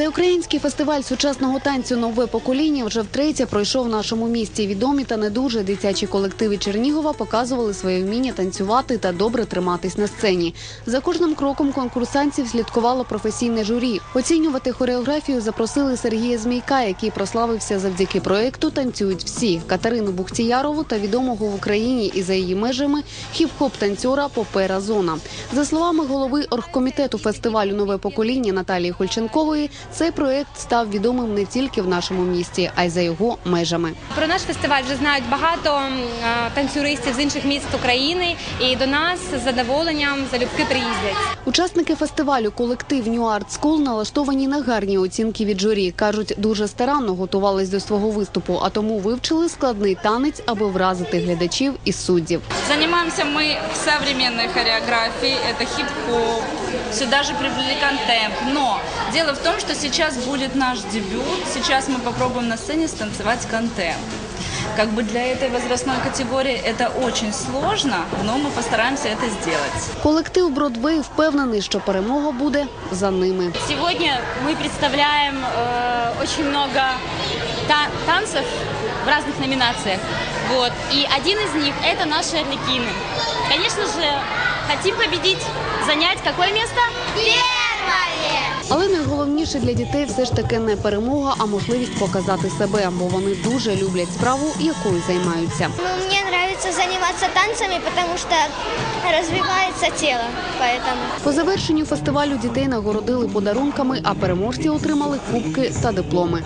Всеукраїнський фестиваль сучасного танцю Нове покоління вже втретє пройшов в нашому місті. Відомі та не дуже дитячі колективи Чернігова показували своє вміння танцювати та добре триматись на сцені. За кожним кроком конкурсантів слідкувало професійне журі. Оцінювати хореографію запросили Сергія Змійка, який прославився завдяки проекту Танцюють всі Катерину Бухтіярову та відомого в Україні і за її межами хіп-хоп танцюра Попера Зона. За словами голови оргкомітету фестивалю Нове покоління Наталії Хольченкової, цей проект став відомим не тільки в нашому місті, а й за його межами. Про наш фестиваль вже знають багато е, танцюристів з інших міст України, і до нас з задоволенням залюбки приїздять. Учасники фестивалю колектив New Art School налаштовані на гарні оцінки від журі. кажуть, дуже старанно готувались до свого виступу, а тому вивчили складний танець, аби вразити глядачів і суддів. Занимаемся мы в современной хореографии, это хип-хоп, сюда же привлекли контемп. Но дело в том, что сейчас будет наш дебют, сейчас мы попробуем на сцене станцевать контемп. Как бы для этой возрастной категории это очень сложно, но мы постараемся это сделать. Колектив Бродвей впевнений, що перемога буде за ними. Сегодня мы представляем э, очень много та- танцев в разных номинациях. Вот. И один из них – это наши орликины. Конечно же, хотим победить, занять какое место? Первое! Але найголовніше для дітей все ж таки не перемога, а можливість показати себе, бо вони дуже люблять справу, якою займаються. Ну, мне нравится заниматься танцами, потому что развивается тело, поэтому. По завершенню фестивалю дітей нагородили подарунками, а переможці отримали кубки та дипломи.